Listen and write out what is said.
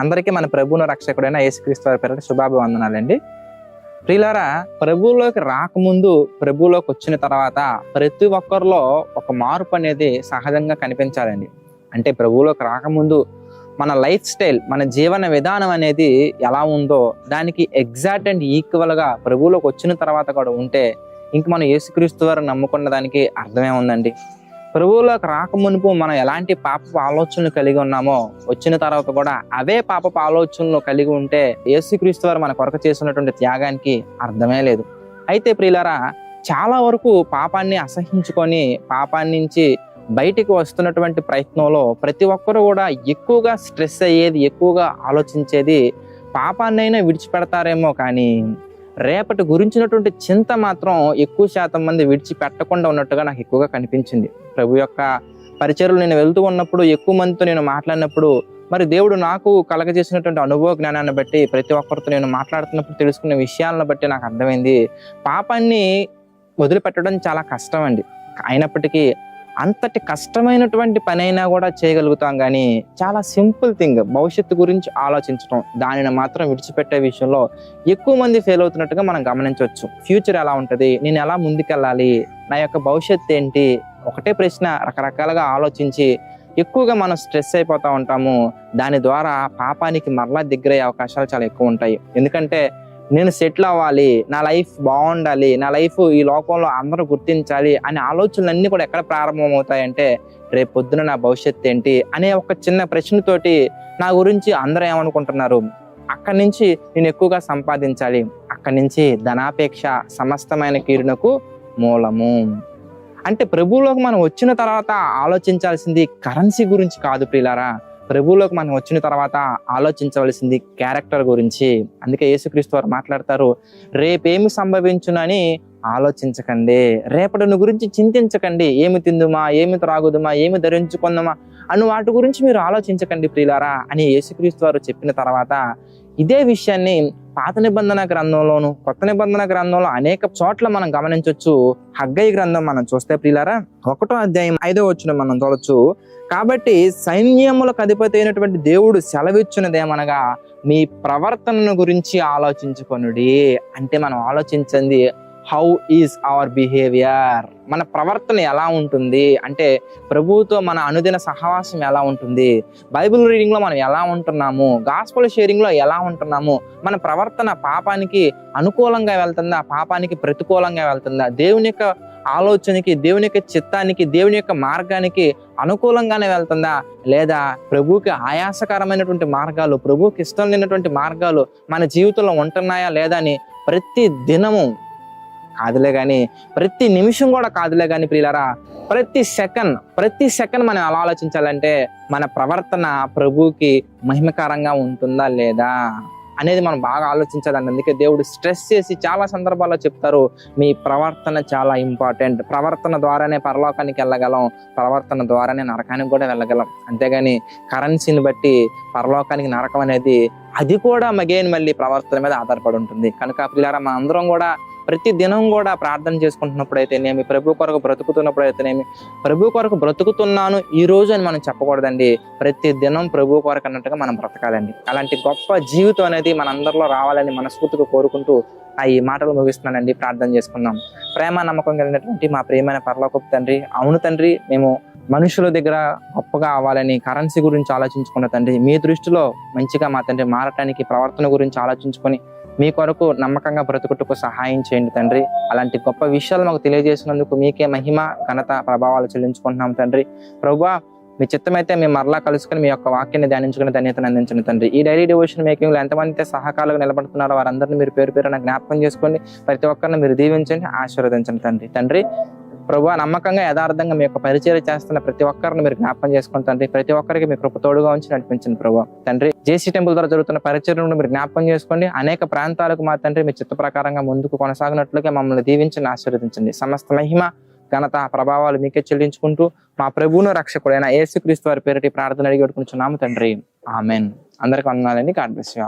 అందరికీ మన ప్రభువును రక్షకుడైన యేసుక్రీస్తు వారి పేరు శుభాభివందనాలండి. ప్రియులారా ప్రభువులోకి రాకముందు ప్రభువులోకి వచ్చిన తర్వాత ప్రతి ఒక్కరిలో ఒక మార్పు అనేది సహజంగా కనిపించాలండి. అంటే ప్రభువులోకి రాకముందు మన లైఫ్ స్టైల్ మన జీవన విధానం అనేది ఎలా ఉందో దానికి ఎగ్జాక్ట్ అండ్ ఈక్వల్గా ప్రభువులోకి వచ్చిన తర్వాత కూడా ఉంటే ఇంక మనం యేసుక్రీస్తు వారు నమ్ముకున్న దానికి అర్థమే ఉందండి. ప్రభువులోకి రాకమునుపు మనం ఎలాంటి పాపపు ఆలోచనలు కలిగి ఉన్నామో వచ్చిన తర్వాత కూడా అవే పాపపు ఆలోచనలు కలిగి ఉంటే యేసుక్రీస్తు వారు మన కొరకు చేసినటువంటి త్యాగానికి అర్థమే లేదు. అయితే ప్రియులారా చాలా వరకు పాపాన్ని అసహించుకొని పాపాన్ని నుంచి బయటికి వస్తున్నటువంటి ప్రయత్నంలో ప్రతి ఒక్కరు కూడా ఎక్కువగా స్ట్రెస్ అయ్యేది ఎక్కువగా ఆలోచించేది పాపాన్నైనా విడిచిపెడతారేమో కానీ రేపటి గురించినటువంటి చింత మాత్రం ఎక్కువ శాతం మంది విడిచిపెట్టకుండా ఉన్నట్టుగా నాకు ఎక్కువగా కనిపించింది. ప్రభు యొక్క పరిచయలు నేను వెళ్తూ ఉన్నప్పుడు ఎక్కువ మందితో నేను మాట్లాడినప్పుడు మరి దేవుడు నాకు కలగజేసినటువంటి అనుభవ జ్ఞానాన్ని బట్టి ప్రతి ఒక్కరితో నేను మాట్లాడుతున్నప్పుడు తెలుసుకున్న విషయాలను బట్టి నాకు అర్థమైంది. పాపాన్ని వదిలిపెట్టడం చాలా కష్టం అండి. అయినప్పటికీ అంతటి కష్టమైనటువంటి పని అయినా కూడా చేయగలుగుతాం కానీ చాలా సింపుల్ థింగ్. భవిష్యత్తు గురించి ఆలోచించడం దానిని మాత్రం విడిచిపెట్టే విషయంలో ఎక్కువ మంది ఫెయిల్ అవుతున్నట్టుగా మనం గమనించవచ్చు. ఫ్యూచర్ ఎలా ఉంటుంది? నేను ఎలా ముందుకెళ్ళాలి? నా యొక్క భవిష్యత్తు ఏంటి? ఒకటే ప్రశ్న రకరకాలుగా ఆలోచించి ఎక్కువగా మనం స్ట్రెస్ అయిపోతూ ఉంటాము. దాని ద్వారా పాపానికి మరలా దగ్గరయ్యే అవకాశాలు చాలా ఎక్కువ ఉంటాయి. ఎందుకంటే నేను సెటిల్ అవ్వాలి నా లైఫ్ బాగుండాలి నా లైఫ్ ఈ లోకంలో అందరూ గుర్తించాలి అనే ఆలోచనలన్నీ కూడా ఎక్కడ ప్రారంభమవుతాయంటే రేపు పొద్దున నా భవిష్యత్తు ఏంటి అనే ఒక చిన్న ప్రశ్నతోటి నా గురించి అందరూ ఏమనుకుంటున్నారు? అక్కడి నుంచి నేను ఎక్కువగా సంపాదించాలి. అక్కడి నుంచి ధనాపేక్ష సమస్తమైన కీర్ణకు మూలము. అంటే ప్రభువులోకి మనం వచ్చిన తర్వాత ఆలోచించాల్సింది కరెన్సీ గురించి కాదు ప్రియులారా. ప్రభువులోకి మనం వచ్చిన తర్వాత ఆలోచించవలసింది క్యారెక్టర్ గురించి. అందుకే యేసుక్రీస్తు వారు మాట్లాడతారు రేపేమి సంభవించునని ఆలోచించకండి. రేపటిని గురించి చింతించకండి. ఏమి తిందుమా? ఏమి త్రాగుదుమా? ఏమి ధరించుకుందామా? అను వాటి గురించి మీరు ఆలోచించకండి ప్రియులారా అని యేసుక్రీస్తు వారు చెప్పిన తర్వాత ఇదే విషయాన్ని పాత నిబంధన గ్రంథంలోను కొత్త నిబంధన గ్రంథంలో అనేక చోట్ల మనం గమనించవచ్చు హగ్గయ్య గ్రంథం మనం చూస్తే ప్రియులారా ఒకటో అధ్యాయం ఐదో వచ్చిన మనం చూడొచ్చు. కాబట్టి సైన్యములకు అధిపతి అయినటువంటి దేవుడు సెలవిచ్చినదేమనగా మీ ప్రవర్తనను గురించి ఆలోచించుకొనుడి. అంటే మనం ఆలోచించింది హౌ ఈజ్ అవర్ బిహేవియర్ మన ప్రవర్తన ఎలా ఉంటుంది? అంటే ప్రభువుతో మన అనుదిన సహవాసం ఎలా ఉంటుంది? బైబిల్ రీడింగ్లో మనం ఎలా ఉంటున్నాము? గాస్పల్ షేరింగ్లో ఎలా ఉంటున్నాము? మన ప్రవర్తన పాపానికి అనుకూలంగా వెళ్తుందా? పాపానికి ప్రతికూలంగా వెళ్తుందా? దేవుని యొక్క ఆలోచనకి దేవుని యొక్క చిత్తానికి దేవుని యొక్క మార్గానికి అనుకూలంగానే వెళ్తుందా? లేదా ప్రభువుకి ఆయాసకరమైనటువంటి మార్గాలు ప్రభువుకి ఇష్టం లేనటువంటి మార్గాలు మన జీవితంలో ఉంటున్నాయా లేదా అని ప్రతి దినము కాదులే కానీ ప్రతి నిమిషం కూడా కాదులే కానీ ప్రియులరా ప్రతి సెకండ్ ప్రతి సెకండ్ మనం ఎలా ఆలోచించాలంటే మన ప్రవర్తన ప్రభువుకి మహిమకరంగా ఉంటుందా లేదా అనేది మనం బాగా ఆలోచించాలండి. అందుకే దేవుడు స్ట్రెస్ చేసి చాలా సందర్భాల్లో చెప్తారు మీ ప్రవర్తన చాలా ఇంపార్టెంట్. ప్రవర్తన ద్వారానే పరలోకానికి వెళ్ళగలం ప్రవర్తన ద్వారానే నరకానికి కూడా వెళ్ళగలం. అంతేగాని కరెన్సీని బట్టి పరలోకానికి నరకం అనేది అది కూడా మగేన్ మళ్ళీ ప్రవర్తన మీద ఆధారపడి ఉంటుంది. కనుక పిల్లరా మన అందరం కూడా ప్రతి దినం కూడా ప్రార్థన చేసుకుంటున్నప్పుడు అయితేనేమి ప్రభు కొరకు బ్రతుకుతున్నప్పుడు అయితేనేమి ప్రభు కొరకు బ్రతుకుతున్నాను ఈ రోజు అని మనం చెప్పకూడదండి. ప్రతి దినం ప్రభు కొరకు అన్నట్టుగా మనం బ్రతకాలండి. అలాంటి గొప్ప జీవితం అనేది మనందరిలో రావాలని మనస్ఫూర్తిగా కోరుకుంటూ ఆ ఈ మాటలు ముగిస్తున్నానండి. ప్రార్థన చేసుకుందాం. ప్రేమ నమ్మకం కలిగినటువంటి మా ప్రియమైన పరలోకపు తండ్రి అవును తండ్రి మేము మనుషుల దగ్గర గొప్పగా అవ్వాలని కరెన్సీ గురించి ఆలోచించుకున్న తండ్రి మీ దృష్టిలో మంచిగా మా తండ్రి మారటానికి ప్రవర్తన గురించి ఆలోచించుకొని మీ కొరకు నమ్మకంగా బ్రతుకుటకు సహాయం చేయండి తండ్రి. అలాంటి గొప్ప విషయాలు మాకు తెలియజేసినందుకు మీకే మహిమ ఘనత ప్రభావాలు చెల్లించుకుంటున్నాం తండ్రి. ప్రభువా మీ చిత్తమైతే మేము మరలా కలుసుకొని మీ యొక్క వాక్యాన్ని ధ్యానించుకుని ధన్యతను అందించండి తండ్రి. ఈ డైలీ డివోషన్ మేకింగ్లో ఎంతమంది అయితే సహకాలుగా నిలబడుతున్నారో వారందరినీ మీరు పేరు పేరున జ్ఞాపకం చేసుకోండి. ప్రతి ఒక్కరిని మీరు దీవించండి ఆశీర్వదించండి తండ్రి. తండ్రి ప్రభు నమ్మకంగా యథార్థంగా మీ యొక్క పరిచయం చేస్తున్న ప్రతి ఒక్కరిని మీరు జ్ఞాపకం చేసుకుని తండ్రి ప్రతి ఒక్కరికి మీ కృపతోడుగా ఉంచి నడిపించండి ప్రభు. తండ్రి జేసీ టెంపుల్ ద్వారా జరుగుతున్న పరిచయం మీరు జ్ఞాపకం చేసుకోండి. అనేక ప్రాంతాలకు మా తండ్రి మీ చిత్త ప్రకారంగా ముందుకు కొనసాగినట్లుగా మమ్మల్ని దీవించండి ఆశీర్వదించండి. సమస్త మహిమ ఘనత ప్రభావాలు మీకే చెల్లించుకుంటూ మా ప్రభువును రక్షకుడైన యేసుక్రీస్తు వారి పేరిటి ప్రార్థన అడిగి పెట్టుకుంటున్నాము తండ్రి. ఆమెన్. అందరికి వందనాలండి. God bless you